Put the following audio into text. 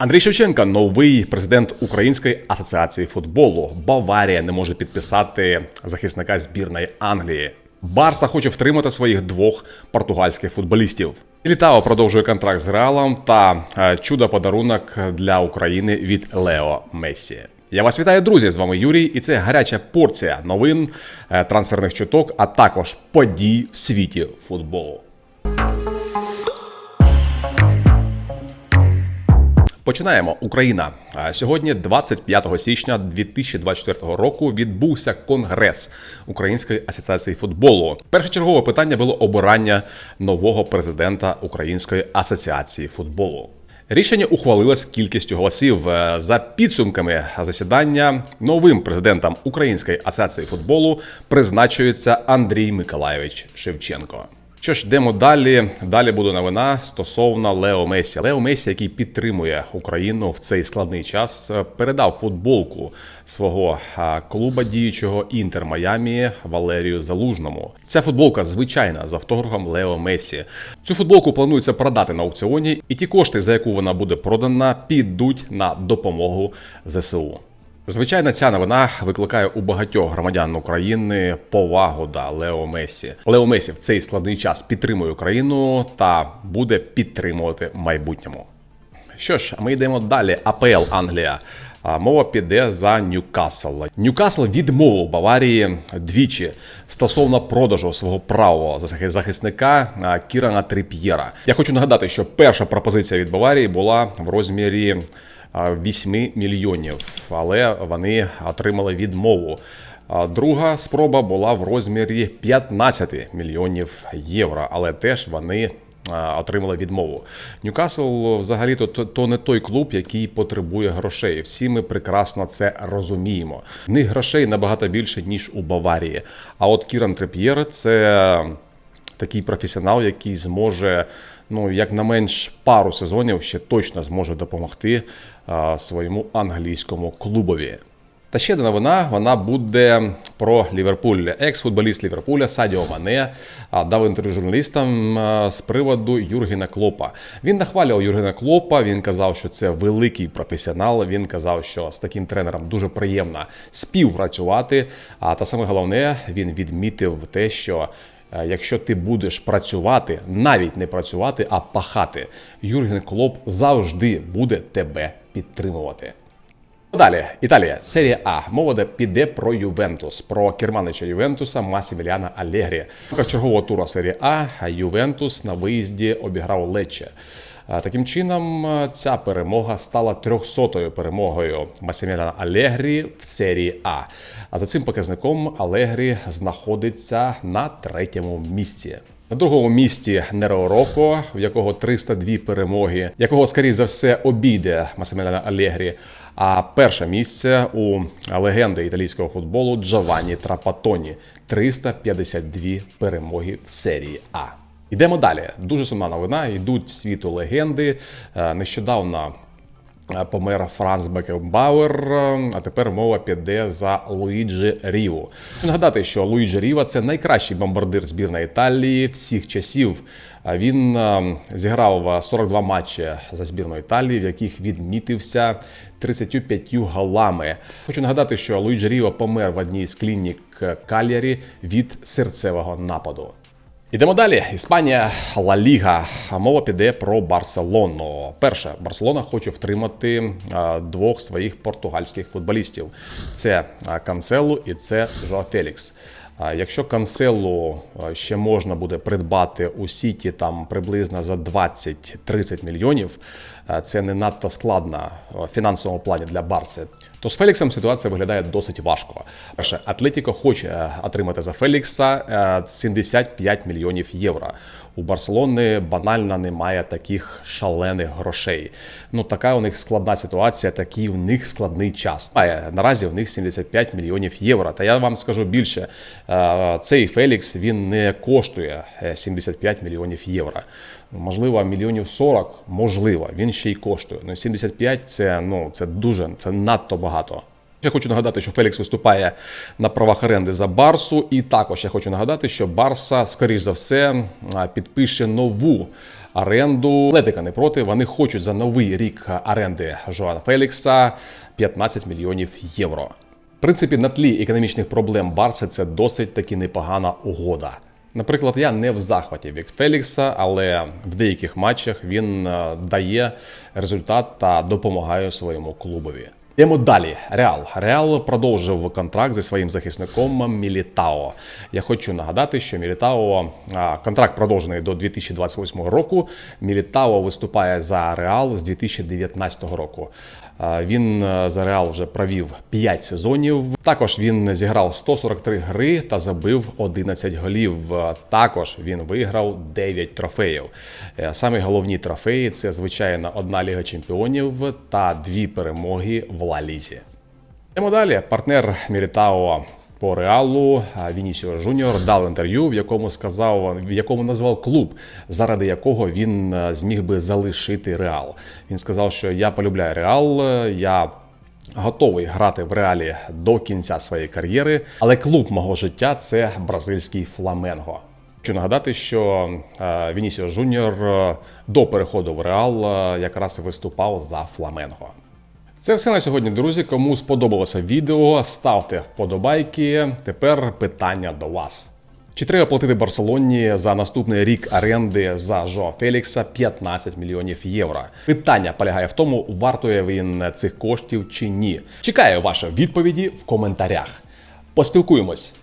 Андрій Шевченка, новий президент Української асоціації футболу. Баварія не може підписати захисника збірної Англії. Барса хоче втримати своїх двох португальських футболістів. Літао продовжує контракт з Реалом та е, чудо подарунок для України від Лео Мессі. Я вас вітаю, друзі! З вами Юрій, і це гаряча порція новин, е, трансферних чуток, а також подій в світі футболу. Починаємо. Україна сьогодні, 25 січня 2024 року, відбувся конгрес Української асоціації футболу. Першочергове питання було обирання нового президента Української асоціації футболу. Рішення ухвалилось кількістю голосів Е, за підсумками засідання. Новим президентом Української асоціації футболу призначується Андрій Миколайович Шевченко. Що ж, йдемо далі. Далі буде новина стосовно Лео Месі. Лео Месі, який підтримує Україну в цей складний час, е, передав футболку свого клуба діючого Інтер Майамі Валерію Залужному. Ця футболка звичайна з автографом Лео Месі. Цю футболку планується продати на аукціоні, і ті кошти, за яку вона буде продана, підуть на допомогу ЗСУ. Звичайно, ця новина викликає у багатьох громадян України повагу до Лео Месі. Лео Месі в цей складний час підтримує Україну та буде підтримувати майбутньому. Що ж, ми йдемо далі. АПЛ Англія. Мова піде за Ньюкасл. Ньюкасл відмовив Баварії двічі стосовно продажу свого правого захисника Кірана Трип'єра. Я хочу нагадати, що перша пропозиція від Баварії була в розмірі 8 мільйонів, але вони отримали відмову. Друга спроба була в розмірі 15 мільйонів євро, але теж вони отримали відмову. Ньюкасл взагалі то, то не той клуб, який потребує грошей. Всі ми прекрасно це розуміємо. В них грошей набагато більше ніж у Баварії. А от Кіран Треп'єр це такий професіонал, який зможе, ну як на менш пару сезонів ще точно зможе допомогти а, своєму англійському клубові. Та ще одна новина, вона буде про Ліверпуль. Екс-футболіст Ліверпуля Садіо Мане дав інтерв'ю журналістам з приводу Юргена Клопа. Він нахвалював Юргена Клопа. Він казав, що це великий професіонал. Він казав, що з таким тренером дуже приємно співпрацювати. А та саме головне, він відмітив те, що. Е, Якщо ти будеш працювати, навіть не працювати, а пахати, Юрген Клоп завжди буде тебе підтримувати. Далі, Італія, серія А. Мова де піде про Ювентус, про керманича Ювентуса Масіміліана Алегрі. В чергового тура серії А Ювентус на виїзді обіграв Лече. Таким чином, е, ця перемога стала 300-ю перемогою Масіміляна Алегрі в серії А. А за цим показником Алегрі знаходиться на третьому місці. На другому місці Неро Роко, в якого 302 перемоги, якого, скоріш за все, обійде Масиміляна Алегрі. А перше місце у легенди італійського футболу Джованні Трапатоні 352 перемоги в серії А. Йдемо далі. Дуже сумна новина. Йдуть світу легенди. Е, Нещодавно е, помер Франц Бекенбауер, е, а тепер мова піде за Луїджі Ріву. Нагадати, що Луїджі Ріва це найкращий бомбардир збірної Італії всіх часів. Він зіграв 42 матчі за збірну Італії, в яких відмітився 35 голами. Хочу нагадати, що Луїджі Ріва помер в одній з клінік Кальярі від серцевого нападу. Ідемо далі. Іспанія Ла Ліга. Мова піде про Барселону. Перше, Барселона хоче втримати двох своїх португальських футболістів: це а, Канцелу і це Жоа Фелікс. Якщо Канцелу а, ще можна буде придбати у Сіті там приблизно за 20-30 мільйонів, це не надто складно в фінансовому плані для Барси. То з Феліксом ситуація виглядає досить важко. Перше, Атлетіко хоче е, отримати за Фелікса е, 75 мільйонів євро. У Барселони банально немає таких шалених грошей. Ну така у них складна ситуація, такий у них складний час. Має наразі у них 75 мільйонів євро. Та я вам скажу більше, е, цей Фелікс він не коштує е, 75 мільйонів євро. Можливо, мільйонів 40, можливо, він ще й коштує. Ну 75 це ну це дуже це надто багато. Я хочу нагадати, що Фелікс виступає на правах оренди за Барсу, і також я хочу нагадати, що Барса, скоріш за все, підпише нову оренду. Атлетика не проти. Вони хочуть за новий рік оренди Жоана Фелікса 15 мільйонів євро. В принципі, на тлі економічних проблем Барси це досить таки непогана угода. Наприклад, я не в захваті від Фелікса, але в деяких матчах він дає результат та допомагає своєму клубові. Йдемо далі. Реал. Реал продовжив контракт зі своїм захисником Мілітао. Я хочу нагадати, що Мілітао контракт продовжений до 2028 року. Мілітао виступає за Реал з 2019 року. Він е, за Реал вже провів 5 сезонів. Також він зіграв 143 гри та забив 11 голів. Е, Також він виграв 9 трофеїв. Е, Самі головні трофеї це звичайно одна Ліга Чемпіонів та дві перемоги в Ла Лізі. Йдемо далі. Партнер Мірітао по реалу Вінісіо Жуніор дав інтерв'ю, в якому сказав, в якому назвав клуб, заради якого він е, зміг би залишити реал. Він сказав, що я полюбляю реал, я. Готовий грати в реалі до кінця своєї кар'єри, але клуб мого життя це бразильський фламенго. Хочу нагадати, що е, Вінісіо Жуніор е, до переходу в Реал якраз виступав за Фламенго. Це все на сьогодні, друзі. Кому сподобалося відео, ставте вподобайки. Тепер питання до вас. Чи треба платити Барселоні за наступний рік оренди за Жо Фелікса 15 мільйонів євро? Питання полягає в тому, вартує він цих коштів чи ні. Чекаю ваші відповіді в коментарях. Поспілкуємось.